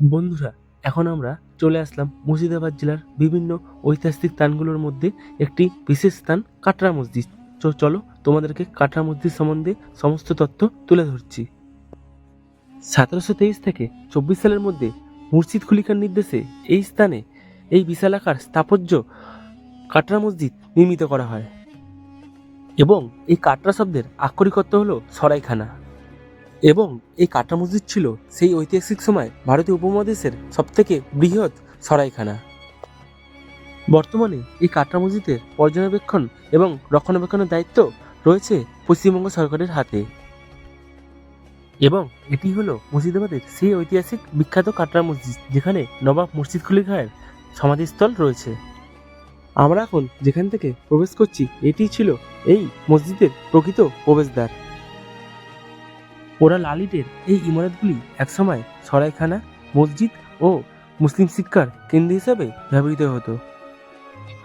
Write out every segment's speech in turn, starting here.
বন্ধুরা, এখন আমরা চলে আসলাম মুর্শিদাবাদ জেলার বিভিন্ন ঐতিহাসিক স্থানগুলোর মধ্যে একটি বিশেষ স্থান কাটরা মসজিদ। চলো তোমাদেরকে কাটরা মসজিদ সম্বন্ধে সমস্ত তথ্য তুলে ধরছি। সতেরোশো তেইশ থেকে চব্বিশ সালের মধ্যে মুর্শিদ খুলিকার নির্দেশে এই স্থানে এই বিশালাকার স্থাপত্য কাটরা মসজিদ নির্মিত করা হয়। এবং এই কাটরা শব্দের আক্ষরিক অর্থ হলো সরাইখানা। এবং এই কাটরা মসজিদ ছিল সেই ঐতিহাসিক সময় ভারতীয় উপমহাদেশের সবথেকে বৃহৎ সরাইখানা। বর্তমানে এই কাটরা মসজিদের পর্যবেক্ষণ এবং রক্ষণাবেক্ষণের দায়িত্ব রয়েছে পশ্চিমবঙ্গ সরকারের হাতে। এবং এটি হলো মুর্শিদাবাদের সেই ঐতিহাসিক বিখ্যাত কাটরা মসজিদ যেখানে নবাব মুর্শিদ কুলি খায়ের সমাধিস্থল রয়েছে। আমরা এখন যেখান থেকে প্রবেশ করছি, এটি ছিল এই মসজিদের প্রকৃত প্রবেশদ্বার। ওরা লালিটের এই ইমারতগুলি একসময় সরাইখানা, মসজিদ ও মুসলিম শিক্ষার কেন্দ্র হিসাবে ব্যবহৃত হতো।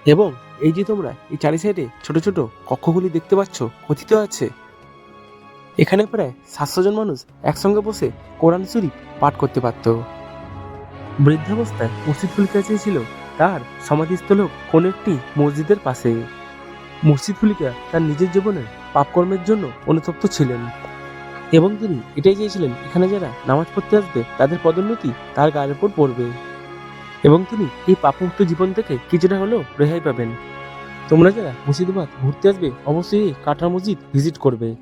এবং এই যে তোমরা এই চারি সাইডে ছোট ছোট কক্ষগুলি দেখতে পাচ্ছ, কথিত আছে। এখানে প্রায় সাতশো জন মানুষ একসঙ্গে বসে কোরআন শরীফ পাঠ করতে পারত। বৃদ্ধাবস্থায় মসজিদ ফুলিকা চেয়েছিল তার সমাধিস্থল কোনো একটি মসজিদের পাশে। মসজিদ ফুলিকা তার নিজের জীবনে পাপকর্মের জন্য অনুতপ্ত ছিলেন। এবং তিনি এটাই চেয়েছিলেন, এখানে যারা নামাজ পড়তে আসবে, তাদের পদোন্নতি তার গায়ের উপর পড়বে। এবং তিনি এই পাপমুক্ত জীবন থেকে কিছুটা হলেও রেহাই পাবেন। তোমরা যারা মুর্শিদাবাদ ঘুরতে আসবে, অবশ্যই এই মসজিদ ভিজিট করবে।